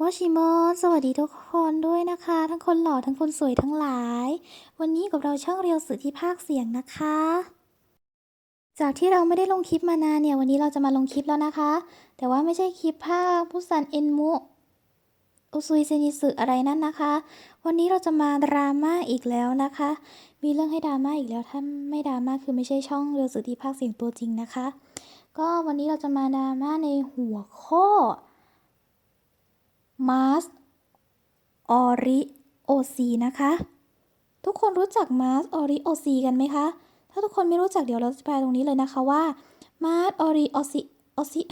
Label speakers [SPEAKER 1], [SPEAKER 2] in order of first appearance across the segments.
[SPEAKER 1] โมชิโมสวัสดีทุกคนด้วยนะคะ ทั้งคนหล่อทั้งคนสวยทั้งหลาย วันนี้กับเราช่องเรียวสื่อที่ภาคเสียงนะคะ จากที่เราไม่ได้ลงคลิปมานานเนี่ย วันนี้เราจะมาลงคลิปแล้วนะคะ แต่ว่าไม่ใช่คลิปภาคพุซันเอ็นมุอุซุยเซนิสึอะไรนั่นนะคะ วันนี้เราจะมาดราม่าอีกแล้วนะคะ มีเรื่องให้ดราม่าอีกแล้วถ้าไม่ดราม่าคือไม่ใช่ช่องเรียวสื่อที่ภาคเสียงตัวจริงนะคะ ก็วันนี้เราจะมาดราม่าในหัวข้อ มาร์สออริโอซีนะคะ ทุกคนรู้จักมาร์สออริโอซีกันไหมคะ ถ้าทุกคนไม่รู้จักเดี๋ยวเราจะแปลตรงนี้เลยนะคะว่ามาร์สออริโอซีโอซี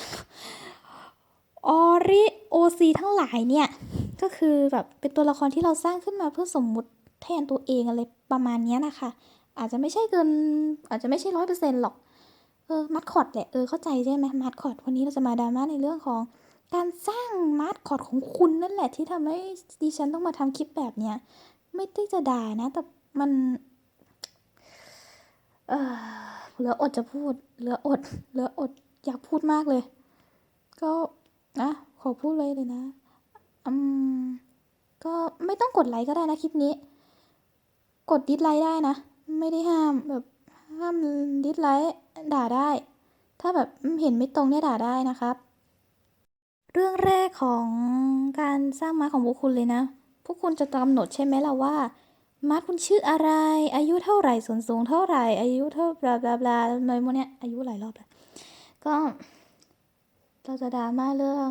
[SPEAKER 1] ออริโอซีทั้งหลายเนี่ย ก็คือแบบเป็นตัวละครที่เราสร้างขึ้นมาเพื่อสมมุติแทนตัวเองอะไรประมาณนี้นะคะ อาจจะไม่ใช่เกิน อาจจะไม่ใช่ร้อยเปอร์เซ็นต์หรอก เออมัดคอดแหละ เออเข้าใจใช่ไหมมัดคอดวันนี้เราจะมาดราม่าในเรื่องของ การสร้างมาสคอตของคุณนั่นแหละที่ทำให้ดิฉันต้องมาทำคลิปแบบเนี้ย ไม่ได้จะด่านะ แต่มัน เออเหลืออดจะพูด เหลืออด เหลืออด อยากพูดมากเลย ก็นะขอพูดเลยเลยนะอืมก็ไม่ต้องกดไลค์ก็ได้นะคลิปนี้ กดดิสไลค์ได้นะ ไม่ได้ห้ามแบบห้ามดิสไลค์ด่าได้ ถ้าแบบเห็นไม่ตรงเนี่ยด่าได้นะครับ เรื่องแรกของการสร้างมาร์ของพวกคุณเลยนะ พวกคุณจะกำหนดใช่ไหมล่ะว่ามาร์คุณชื่ออะไร อายุเท่าไหร่ส่วนสูงเท่าไหร่ อายุเท่าบลาบลาบลาอะไรพวกเนี้ยอายุหลายรอบแล้วก็เราจะดราม่าเรื่อง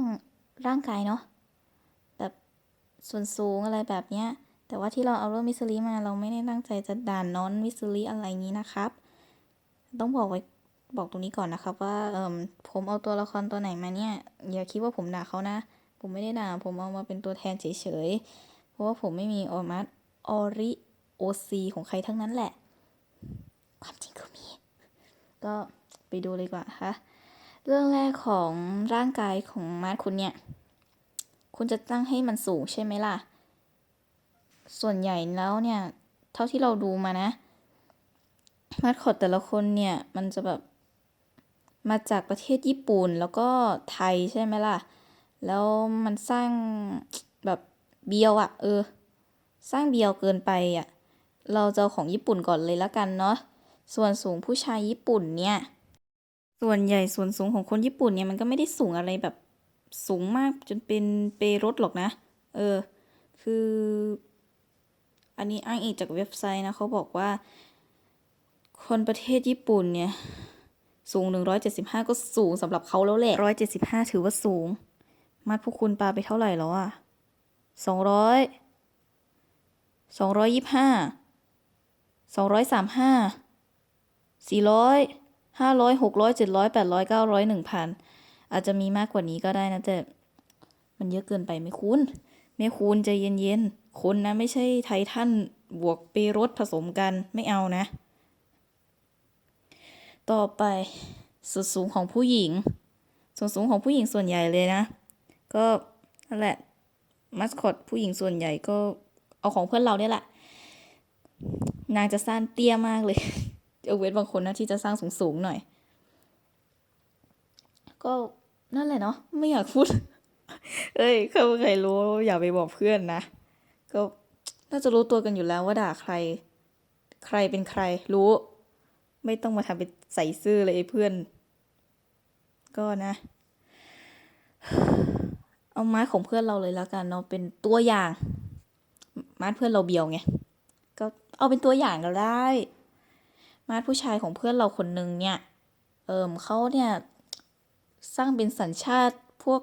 [SPEAKER 1] ร่างกายเนาะแบบส่วนสูงอะไรแบบเนี้ย แต่ว่าที่เราเอาเรื่องมิสซิลีมาเราไม่ได้ตั้งใจจะด่านน้อนมิสซิลีอะไรอย่างนี้นะครับ ต้องบอกไว้ บอกตรงนี้ก่อนนะครับว่าเออผมเอาตัวละครตัวไหนมาเนี่ย อย่าคิดว่าผมด่าเขานะ ผมไม่ได้ด่า ผมเอามาเป็นตัวแทนเฉยๆ เพราะว่าผมไม่มีออมัสออริโอซีของใครทั้งนั้นแหละ ความจริงคือมี ก็ไปดูเลยกว่านะคะเรื่องแรกของร่างกายของมาร์คุณเนี่ย คุณจะตั้งให้มันสูงใช่ไหมล่ะ ส่วนใหญ่แล้วเนี่ย เท่าที่เราดูมานะมาสคอตแต่ละคนเนี่ย มันจะแบบ มาจากประเทศญี่ปุ่นแล้วก็ไทยใช่ไหมล่ะ แล้วมันสร้างแบบเบียวอะเออ สร้างเบียวเกินไปอะเราจะเอาของญี่ปุ่นก่อนเลยละกันเนาะ ส่วนสูงผู้ชายญี่ปุ่นเนี่ย ส่วนใหญ่ส่วนสูงของคนญี่ปุ่นเนี่ยมันก็ไม่ได้สูงอะไรแบบสูงมากจนเป็นเปรถหรอกนะ เออ คือ อันนี้อ้างอิงจากเว็บไซต์นะเขาบอกว่า คนประเทศญี่ปุ่นเนี่ย สูง 175 ก็สูงสำหรับเขาแล้วแหละ 175 ถือว่าสูง มัดพวกคุณปาไปเท่าไหร่แล้วอะ200 225 235 400 500 600 700 800 900 1000 อาจจะมีมากกว่านี้ก็ได้นะแต่มันเยอะเกินไปไหมคุณแม่คุณใจเย็นๆ คนนะไม่ใช่ไททันบวกเปรถผสมกันไม่เอานะ ต่อไปส่วนสูงของผู้หญิง ส่วนสูงของผู้หญิงส่วนใหญ่เลยนะ ก็นั่นแหละมัสคอตผู้หญิงส่วนใหญ่ก็เอาของเพื่อนเราเนี่ยแหละ นางจะสร้างเตี้ยมากเลยเอาเวทบางคนนะที่จะสร้างสูงสูงหน่อย ก็นั่นแหละเนาะไม่อยากพูด เอ้ยใครใครรู้อย่าไปบอกเพื่อนนะ ก็น่าจะรู้ตัวกันอยู่แล้วว่าด่าใคร ใครเป็นใครรู้ ไม่ต้องมาทำเป็นใส่ซื่อเลยไอ้เพื่อน ก็นะ เอาไม้ของเพื่อนเราเลยแล้วกันเนาะเป็นตัวอย่างมาร์ทเพื่อนเราเบียวไงก็เอาเป็นตัวอย่างก็ได้ มาร์ทผู้ชายของเพื่อนเราคนหนึ่งเนี่ย เอิมเขาเนี่ย สร้างเป็นสัญชาติพวก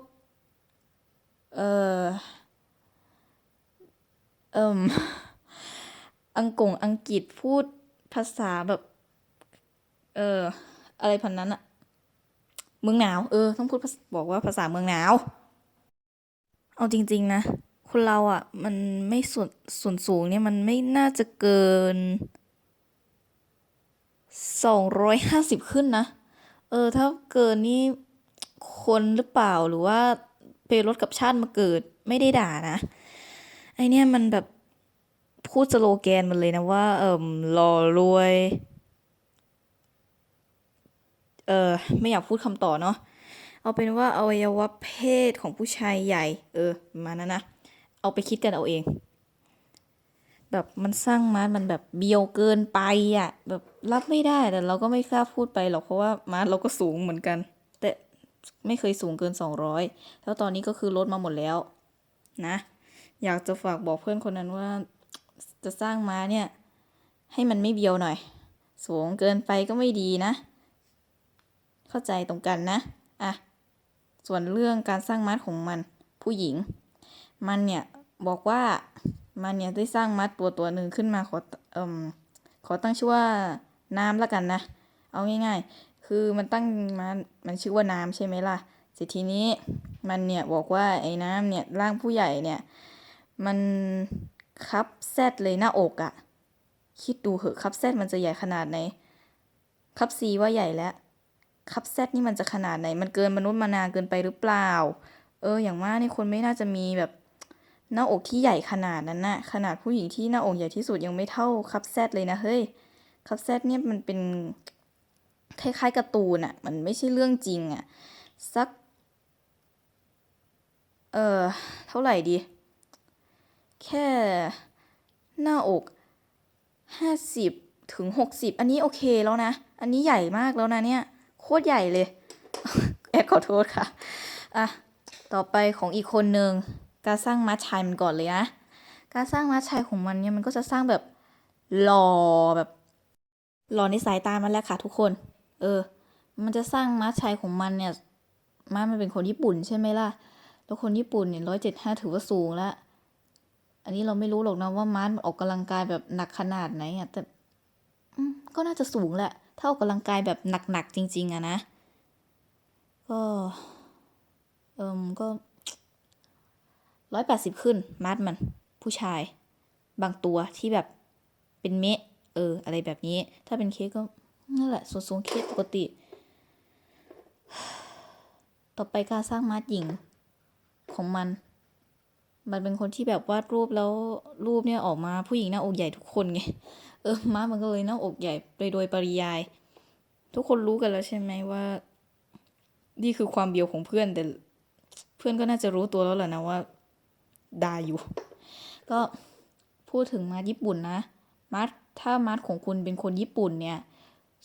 [SPEAKER 1] เออเอิมอังกงอังกฤษพูดภาษาแบบ เออ อะไรพันนั้นอะเมืองหนาว เออ ต้องพูดบอกว่าภาษาเมืองหนาว เอาจริง ๆ นะ คนเราอะ่ะ มันไม่ส่วนส่วนสูงเนี่ยมันไม่น่าจะเกินสองร้อยห้าสิบขึ้นนะ เออ ถ้าเกินนี่คนหรือเปล่าหรือว่าไปรถกับชาติมาเกิดไม่ได้ด่านะ ไอเนี่ยมันแบบพูดสโลแกนมันเลยนะว่า เอิมหล่อรวย เออไม่อยากพูดคำต่อเนาะเอาเป็นว่าอวัยวะเพศของผู้ชายใหญ่ เออมานั้นนะ เอาไปคิดกันเอาเอง แบบมันสร้างมาร์มันแบบเบียวเกินไปอะ แบบรับไม่ได้แต่เราก็ไม่กล้าพูดไปหรอกเพราะว่ามาร์เราก็สูงเหมือนกัน แต่ไม่เคยสูงเกิน 200 แล้วตอนนี้ก็คือลดมาหมดแล้ว นะ อยากจะฝากบอกเพื่อนคนนั้นว่าจะสร้างม้าเนี่ย ให้มันไม่เบียวหน่อย สูงเกินไปก็ไม่ดีนะ เข้าใจตรงกันนะ อะ ส่วนเรื่องการสร้างมัดของมันผู้หญิง มันเนี่ยบอกว่ามันเนี่ยได้สร้างมัดตัวตัวหนึ่งขึ้นมาขอเอ่มขอตั้งชื่อว่าน้ำละกันนะ เอาง่ายๆ คือมันตั้งมามันชื่อว่าน้ำใช่ไหมล่ะสร็จทีนี้มันเนี่ยบอกว่าไอ้น้ำเนี่ยร่างผู้ใหญ่เนี่ย มันคับแซดเลยหน้าอกอะคิดดูเหอะคับแซดมันจะใหญ่ขนาดไหนคับซีว่าใหญ่แล้ว คับแซดนี่มันจะขนาดไหน มันเกินมนุษย์มานานเกินไปหรือเปล่า เออ อย่างมากนี่คนไม่น่าจะมีแบบหน้าอกที่ใหญ่ขนาดนั้นน่ะ ขนาดผู้หญิงที่หน้าอกใหญ่ที่สุดยังไม่เท่าคับแซดเลยนะเฮ้ย คับแซดเนี่ยมันเป็นคล้ายๆการ์ตูนอะมันไม่ใช่เรื่องจริงอะสัก เออเท่าไหร่ดี แค่หน้าอกห้าสิบถึงหกสิบอันนี้โอเคแล้วนะ อันนี้ใหญ่มากแล้วนะเนี่ย โคตรใหญ่เลย แอบขอโทษค่ะ อะ ต่อไปของอีกคนหนึ่งการสร้างมัดชายมันก่อนเลยนะการสร้างมัดชายของมันเนี่ยมันก็จะสร้างแบบหล่อแบบหล่อในสายตามันแล้วค่ะ ทุกคน เออ มันจะสร้างมัดชายของมันเนี่ยมัดมันเป็นคนญี่ปุ่นใช่ไหมล่ะ แล้วคนญี่ปุ่นเนี่ยร้อยเจ็ดห้าถือว่าสูงแล้ว อันนี้เราไม่รู้หรอกนะว่ามาร์ทมันออกกำลังกายแบบหนักขนาดไหนอะแต่ก็น่าจะสูงแหละ ถ้าออกกำลังกายแบบหนักๆจริง ๆอะนะ ก็เอิมก็ร้อยแปดสิบขึ้นมาร์มัน ผู้ชาย บางตัวที่แบบเป็นเมะเออ อะไรแบบนี้ ถ้าเป็นเค้กก็นั่นแหละส่วนสูงเค้กปกติ ต่อไปการสร้างมาร์หญิงของมัน มันเป็นคนที่แบบวาดรูปแล้วรูปเนี่ยออกมาผู้หญิงหน้าอกใหญ่ทุกคนไง เออม้ามันก็เลยหน้าอกใหญ่โดยโดยปริยาย ทุกคนรู้กันแล้วใช่ไหมว่า นี่คือความเบียวของเพื่อนแต่เพื่อนก็น่าจะรู้ตัวแล้วแหละนะว่าดาอยู่ ก็พูดถึงมาญี่ปุ่นนะมัดถ้ามัดของคุณเป็นคนญี่ปุ่นเนี่ย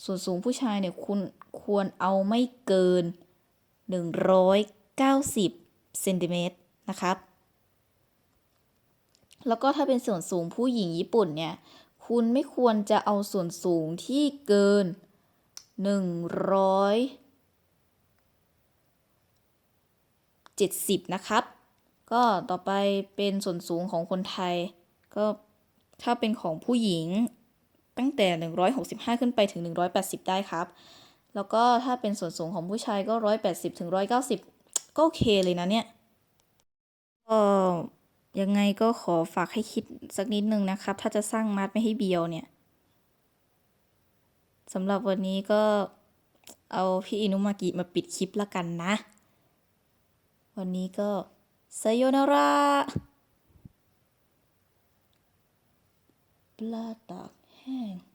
[SPEAKER 1] ส่วนสูงผู้ชายเนี่ยคุณควรเอาไม่เกิน 190เซนติเมตรนะครับ แล้วก็ถ้าเป็นส่วนสูงผู้หญิงญี่ปุ่นเนี่ย คุณไม่ควรจะเอาส่วนสูงที่เกิน 170 นะครับ ก็ต่อไปเป็นส่วนสูงของคนไทย ก็ถ้าเป็นของผู้หญิงตั้งแต่ 165 ขึ้นไปถึง 180 ได้ครับ แล้วก็ถ้าเป็นส่วนสูงของผู้ชายก็ 180 ถึง 190 ก็โอเคเลยนะเนี่ยก็ ยังไงก็ขอฝากให้คิดสักนิดนึงนะครับ ถ้าจะสร้างมัดไม่ให้เบียวเนี่ยสำหรับวันนี้ก็เอาพี่อินุมากิมาปิดคลิปละกันนะ วันนี้ก็ไซยนาระปลาตากแห้ง